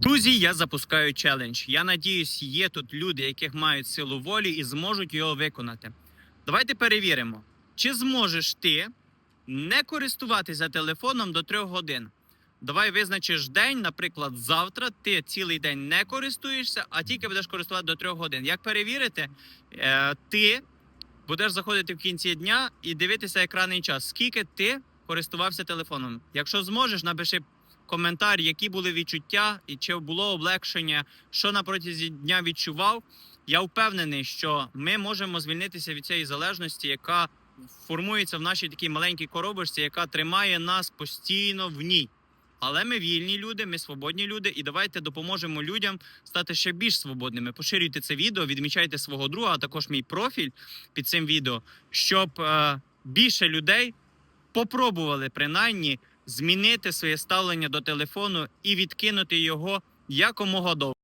Друзі, я запускаю челендж. Я надіюсь, є тут люди, яких мають силу волі і зможуть його виконати. Давайте перевіримо, чи зможеш ти не користуватися телефоном до трьох годин. Давай визначиш день, наприклад, завтра ти цілий день не користуєшся, а тільки будеш користувати до трьох годин. Як перевірити, Е, ти будеш заходити в кінці дня і дивитися екранний час, скільки ти користувався телефоном. Якщо зможеш, напиши коментар, які були відчуття, і чи було облегшення, що на протязі дня відчував. Я впевнений, що ми можемо звільнитися від цієї залежності, яка формується в нашій такій маленькій коробочці, яка тримає нас постійно в ній. Але ми вільні люди, ми свободні люди, і давайте допоможемо людям стати ще більш свободними. Поширюйте це відео, відмічайте свого друга, а також мій профіль під цим відео, щоб е, більше людей попробували принаймні змінити своє ставлення до телефону і відкинути його якомога довше.